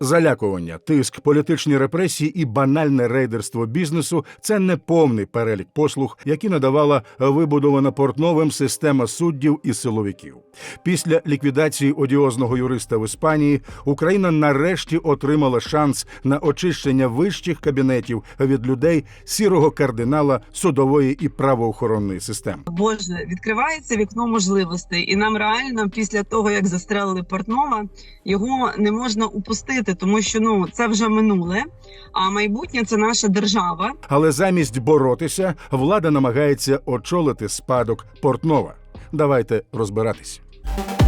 Залякування, тиск, політичні репресії і банальне рейдерство бізнесу це не повний перелік послуг, які надавала вибудована портновим система суддів і силовиків. Після ліквідації одіозного юриста в Іспанії Україна нарешті отримала шанс на очищення вищих кабінетів від людей сірого кардинала судової і правоохоронної системи. Боже, відкривається вікно можливостей, і нам реально після того, як застрелили Портнова, його не можна упустити, тому що ну це вже минуле. А майбутнє це наша держава. Але замість боротися, влада намагається очолити спадок Портнова. Давайте розбиратись. –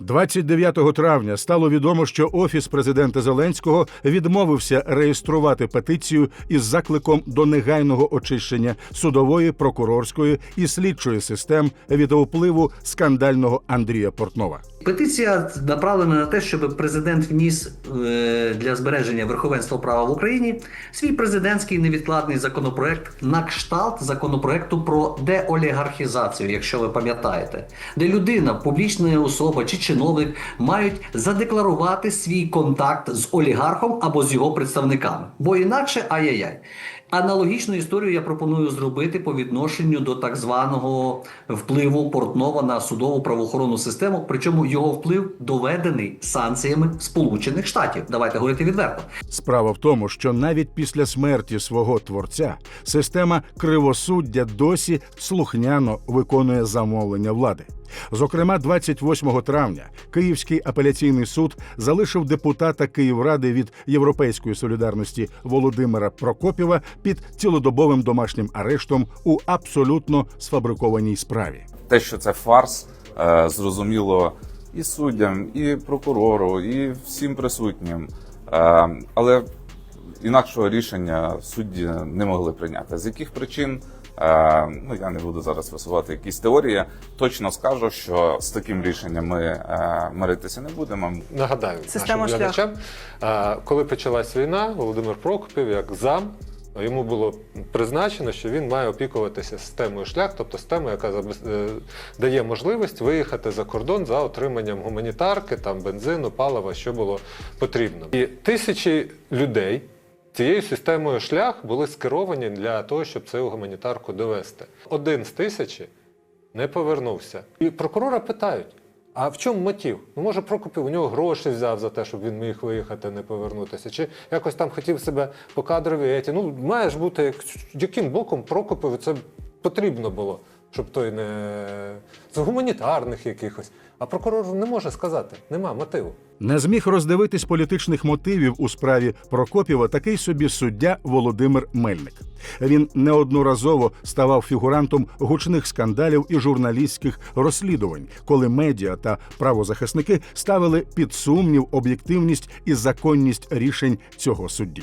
29 травня стало відомо, що офіс президента Зеленського відмовився реєструвати петицію із закликом до негайного очищення судової, прокурорської і слідчої систем від впливу скандального Андрія Портнова. Петиція направлена на те, щоб президент вніс е, для збереження верховенства права в Україні свій президентський невідкладний законопроект на кшталт законопроекту про деолігархізацію, якщо ви пам'ятаєте, де людина, публічна особа чи чиновник мають задекларувати свій контакт з олігархом або з його представниками. Бо інакше ай-яй-яй. Аналогічну історію я пропоную зробити по відношенню до так званого впливу Портнова на судову правоохоронну систему. Причому його вплив доведений санкціями Сполучених Штатів. Давайте говорити відверто. Справа в тому, що навіть після смерті свого творця система кривосуддя досі слухняно виконує замовлення влади. Зокрема, 28 травня Київський апеляційний суд залишив депутата Київради від Європейської солідарності Володимира Прокопєва під цілодобовим домашнім арештом у абсолютно сфабрикованій справі. те, що це фарс, е, зрозуміло і суддям, і прокурору, і всім присутнім. Е, Але інакшого рішення судді не могли прийняти. З яких причин? е, Ну я не буду зараз висувати якісь теорії. Точно скажу, що з таким рішенням ми е, миритися не будемо. Нагадаю Система нашим глядачам, коли почалась війна, Володимир Прокопів як зам. Йому було призначено, що він має опікуватися системою шлях, тобто системою, яка е, дає можливість виїхати за кордон за отриманням гуманітарки, там бензину, палива, що було потрібно. І тисячі людей цією системою шлях були скеровані для того, щоб цю гуманітарку довести. Один з тисячі не повернувся. І прокурора питають: а в чому мотив? Ну, може, Прокопів у нього гроші взяв за те, щоб він міг виїхати, не повернутися. Чи якось там хотів себе по кадрові еті. Ну, має ж бути, як- яким боком Прокопові це потрібно було, щоб той не з гуманітарних якихось. А прокурор не може сказати, нема мотиву. Не зміг роздивитись політичних мотивів у справі Прокопєва такий собі суддя Володимир Мельник. Він неодноразово ставав фігурантом гучних скандалів і журналістських розслідувань, коли медіа та правозахисники ставили під сумнів об'єктивність і законність рішень цього судді.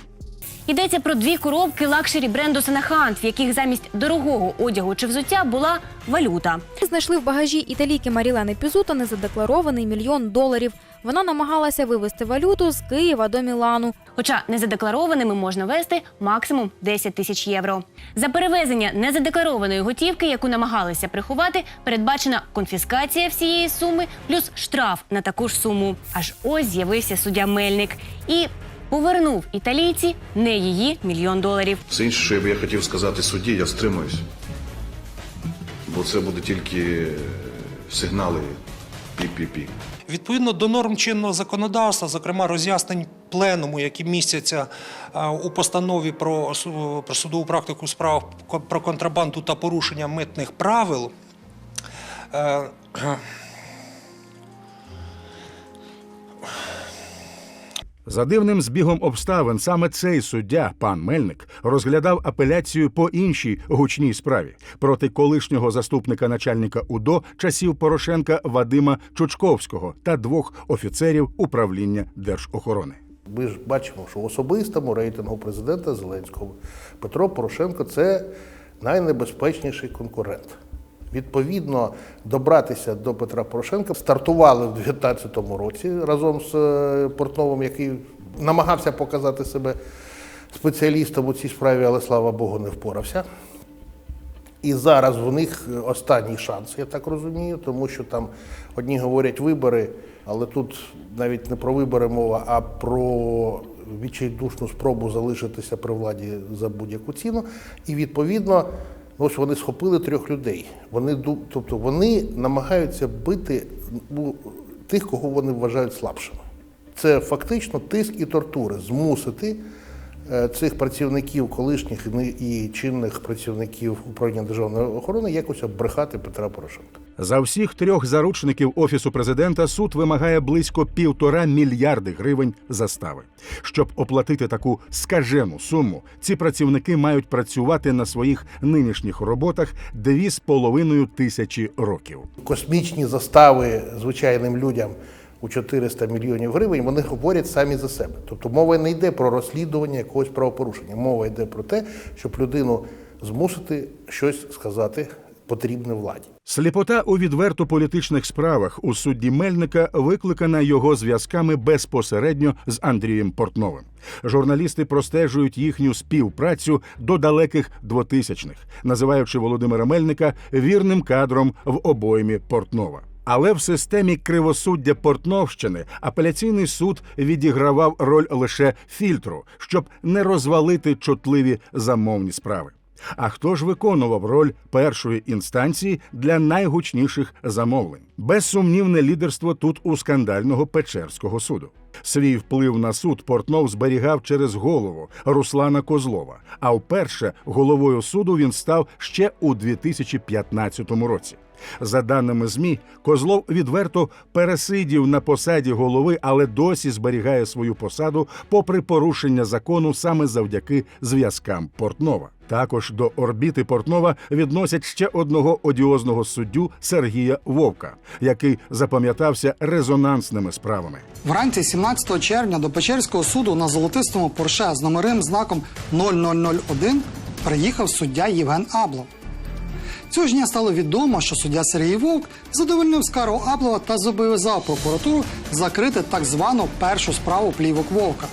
Йдеться про дві коробки лакшері бренду Санахант, в яких замість дорогого одягу чи взуття була валюта. Знайшли в багажі італійки Марілени Пізуто незадекларований мільйон доларів. Вона намагалася вивезти валюту з Києва до Мілану. Хоча незадекларованими можна вести максимум 10 тисяч євро. За перевезення незадекларованої готівки, яку намагалися приховати, передбачена конфіскація всієї суми плюс штраф на таку ж суму. Аж ось з'явився суддя Мельник і повернув італійці не її мільйон доларів. Все інше, що я би я хотів сказати судді, я стримуюсь. Бо це буде тільки сигнали пі-пі-пі. Відповідно до норм чинного законодавства, зокрема роз'яснень пленуму, які містяться е, у постанові про, про судову практику у справах про контрабанду та порушення митних правил. За дивним збігом обставин саме цей суддя, пан Мельник, розглядав апеляцію по іншій гучній справі проти колишнього заступника начальника УДО часів Порошенка Вадима Чучковського та двох офіцерів управління держохорони. Ми ж бачимо, що в особистому рейтингу президента Зеленського Петро Порошенко це найнебезпечніший конкурент. Відповідно, добратися до Петра Порошенка стартували в 2019 році разом з е, Портновим, який намагався показати себе спеціалістом у цій справі, але слава Богу, не впорався. І зараз в них останній шанс, я так розумію, тому що там одні говорять вибори, але тут навіть не про вибори мова, а про відчайдушну спробу залишитися при владі за будь-яку ціну. І відповідно, ось вони схопили трьох людей. Вони тобто вони намагаються бити ну, тих, кого вони вважають слабшими. Це фактично тиск і тортури, змусити е, цих працівників, колишніх і чинних працівників управління державної охорони якось оббрехати Петра Порошенка. За всіх трьох заручників офісу президента суд вимагає близько півтора мільярди гривень застави. Щоб оплатити таку скажену суму, ці працівники мають працювати на своїх нинішніх роботах дві з половиною тисячі років. Космічні застави звичайним людям у 400 мільйонів гривень вони говорять самі за себе. Тобто мова не йде про розслідування якогось правопорушення. Мова йде про те, щоб людину змусити щось сказати потрібне владі. Сліпота у відверто політичних справах у судді Мельника викликана його зв'язками безпосередньо з Андрієм Портновим. Журналісти простежують їхню співпрацю до далеких 2000-х, називаючи Володимира Мельника вірним кадром в обоймі Портнова. Але в системі кривосуддя Портновщини апеляційний суд відігравав роль лише фільтру, щоб не розвалити чутливі замовні справи. А хто ж виконував роль першої інстанції для найгучніших замовлень? Безсумнівне лідерство тут у скандального Печерського суду. Свій вплив на суд Портнов зберігав через голову Руслана Козлова. А вперше головою суду він став ще у 2015 році. За даними ЗМІ, Козлов відверто пересидів на посаді голови, але досі зберігає свою посаду попри порушення закону саме завдяки зв'язкам Портнова. Також до орбіти Портнова відносять ще одного одіозного суддю Сергія Вовка, який запам'ятався резонансними справами. Вранці 17 червня до Печерського суду на золотистому Порше з номерним знаком 0001 приїхав суддя Євген Аблов. Цього ж дня стало відомо, що суддя Сергій Вовк задовольнив скаргу Аплова та зобов'язав прокуратуру закрити так звану першу справу плівок Вовка.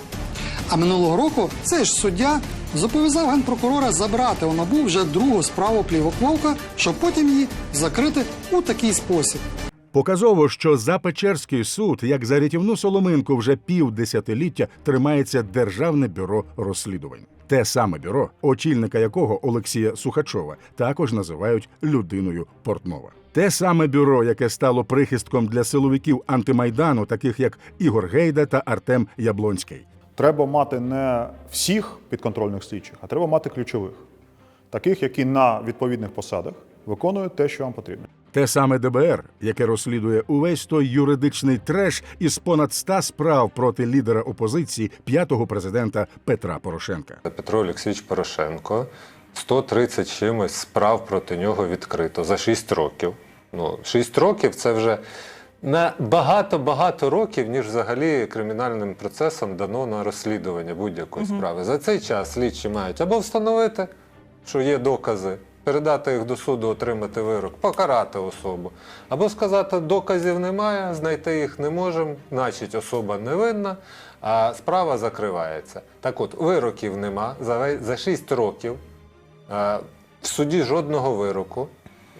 А минулого року цей ж суддя зобов'язав генпрокурора забрати у набу вже другу справу плівок Вовка, щоб потім її закрити у такий спосіб. Показово, що за Печерський суд, як за рятівну соломинку, вже півдесятиліття тримається Державне бюро розслідувань. Те саме бюро, очільника якого Олексія Сухачова також називають людиною Портнова. Те саме бюро, яке стало прихистком для силовиків антимайдану, таких як Ігор Гейда та Артем Яблонський. Треба мати не всіх підконтрольних слідчих, а треба мати ключових, таких, які на відповідних посадах виконують те, що вам потрібно. Те саме ДБР, яке розслідує увесь той юридичний треш із понад ста справ проти лідера опозиції п'ятого президента Петра Порошенка. Петро Олексійович Порошенко 130 чимось справ проти нього відкрито за 6 років. Ну, 6 років це вже на багато-багато років, ніж взагалі кримінальним процесом дано на розслідування будь-якої справи. За цей час слідчі мають або встановити, що є докази, передати їх до суду, отримати вирок, покарати особу, або сказати, доказів немає, знайти їх не можемо, значить особа невинна, а справа закривається. Так от, вироків нема за, 6 років. В суді жодного вироку,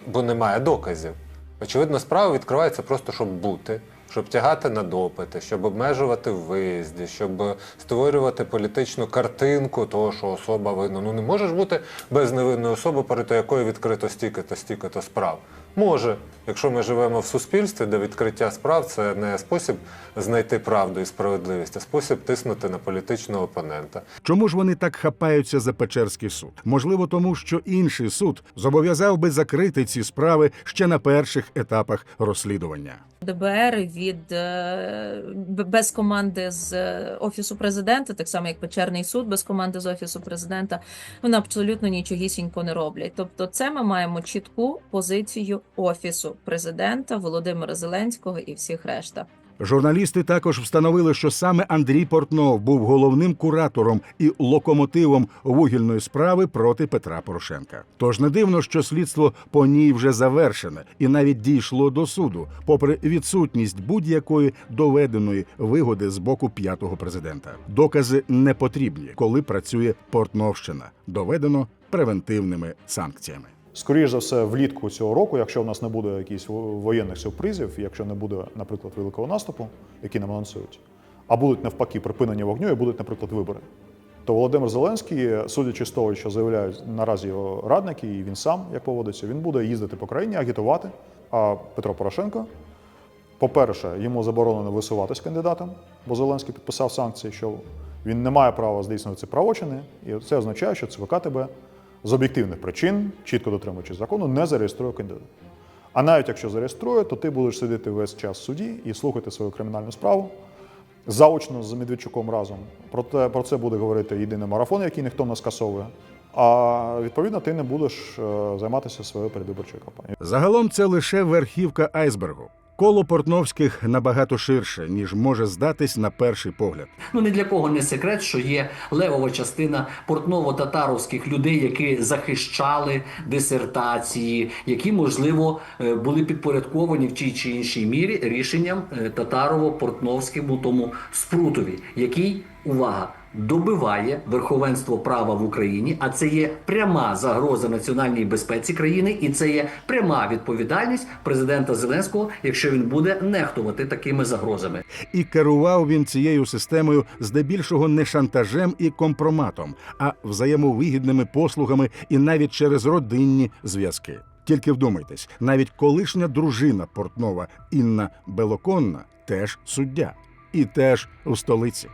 бо немає доказів. Очевидно, справа відкривається просто, щоб бути, щоб тягати на допити, щоб обмежувати в виїзді, щоб створювати політичну картинку того, що особа винна. Ну не може ж бути безневинної особи, перед якою відкрито стільки-то, стільки-то справ. Може, якщо ми живемо в суспільстві, де відкриття справ це не спосіб знайти правду і справедливість, а спосіб тиснути на політичного опонента. Чому ж вони так хапаються за Печерський суд? Можливо, тому що інший суд зобов'язав би закрити ці справи ще на перших етапах розслідування. ДБР від е, без команди з е, офісу президента, так само як Печерний суд без команди з офісу президента, вони абсолютно нічогісінько не роблять. Тобто, це ми маємо чітку позицію офісу президента Володимира Зеленського і всіх решта. Журналісти також встановили, що саме Андрій Портнов був головним куратором і локомотивом вугільної справи проти Петра Порошенка. Тож не дивно, що слідство по ній вже завершене і навіть дійшло до суду, попри відсутність будь-якої доведеної вигоди з боку п'ятого президента. Докази не потрібні, коли працює Портновщина, доведено превентивними санкціями. Скоріше за все, влітку цього року, якщо в нас не буде якихось воєнних сюрпризів, якщо не буде, наприклад, великого наступу, який нам анонсують, а будуть навпаки припинення вогню і будуть, наприклад, вибори, то Володимир Зеленський, судячи з того, що заявляють наразі його радники, і він сам як поводиться, він буде їздити по країні, агітувати. А Петро Порошенко, по-перше, йому заборонено висуватись кандидатом, бо Зеленський підписав санкції, що він не має права здійснювати ці правочини, і це означає, що ЦВК тебе з об'єктивних причин, чітко дотримуючись закону, не зареєструє кандидата. А навіть якщо зареєструє, то ти будеш сидіти весь час в суді і слухати свою кримінальну справу заочно з Медведчуком разом. Про, те, про це буде говорити єдиний марафон, який ніхто не скасовує. А відповідно, ти не будеш е, займатися своєю передвиборчою кампанією. Загалом це лише верхівка айсбергу. Коло Портновських набагато ширше, ніж може здатись на перший погляд. Ну ні для кого не секрет, що є левова частина портново-татаровських людей, які захищали дисертації, які можливо е, були підпорядковані в тій чи іншій мірі рішенням е, татарово-портновському тому спрутові, який увага. Добиває верховенство права в Україні, а це є пряма загроза національній безпеці країни, і це є пряма відповідальність президента Зеленського, якщо він буде нехтувати такими загрозами. І керував він цією системою здебільшого не шантажем і компроматом, а взаємовигідними послугами і навіть через родинні зв'язки. Тільки вдумайтесь, навіть колишня дружина Портнова Інна Белоконна теж суддя, і теж у столиці.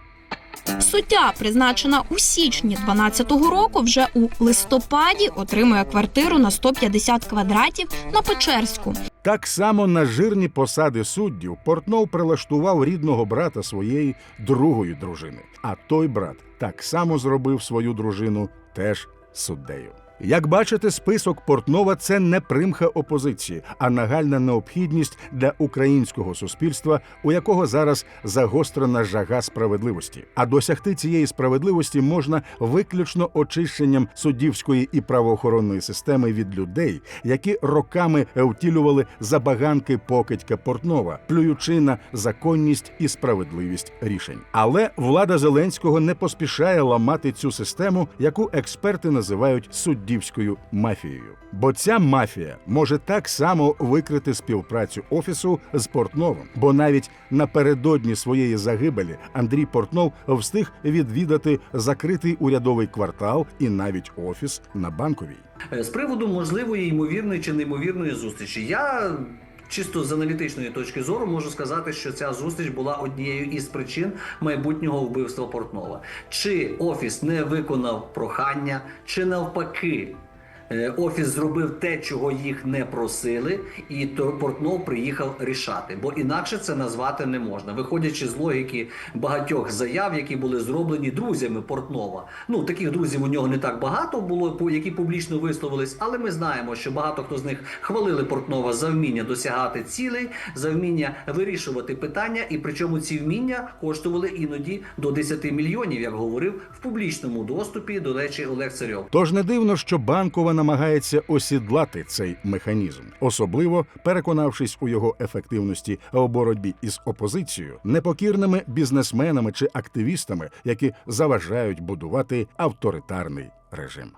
Суддя, призначена у січні 12-го року, вже у листопаді отримує квартиру на 150 квадратів на Печерську. Так само на жирні посади суддів Портнов прилаштував рідного брата своєї другої дружини. А той брат так само зробив свою дружину теж суддею. Як бачите, список Портнова це не примха опозиції, а нагальна необхідність для українського суспільства, у якого зараз загострена жага справедливості. А досягти цієї справедливості можна виключно очищенням суддівської і правоохоронної системи від людей, які роками втілювали забаганки покидька Портнова, плюючи на законність і справедливість рішень. Але влада Зеленського не поспішає ламати цю систему, яку експерти називають суддівською мафією. Бо ця мафія може так само викрити співпрацю офісу з Портновим. Бо навіть напередодні своєї загибелі Андрій Портнов встиг відвідати закритий урядовий квартал і навіть офіс на банковій. Е, З приводу можливої ймовірної чи неймовірної зустрічі, я чисто з аналітичної точки зору можу сказати, що ця зустріч була однією із причин майбутнього вбивства Портнова. Чи офіс не виконав прохання, чи навпаки. Е, Офіс зробив те, чого їх не просили, і то Портнов приїхав рішати, бо інакше це назвати не можна. Виходячи з логіки багатьох заяв, які були зроблені друзями Портнова. Ну таких друзів у нього не так багато було, які публічно висловились, але ми знаємо, що багато хто з них хвалили Портнова за вміння досягати цілей, за вміння вирішувати питання, і причому ці вміння коштували іноді до 10 мільйонів, як говорив в публічному доступі до речі Олег Царьов. Тож не дивно, що банкова намагається осідлати цей механізм, особливо переконавшись у його ефективності у боротьбі із опозицією, непокірними бізнесменами чи активістами, які заважають будувати авторитарний режим.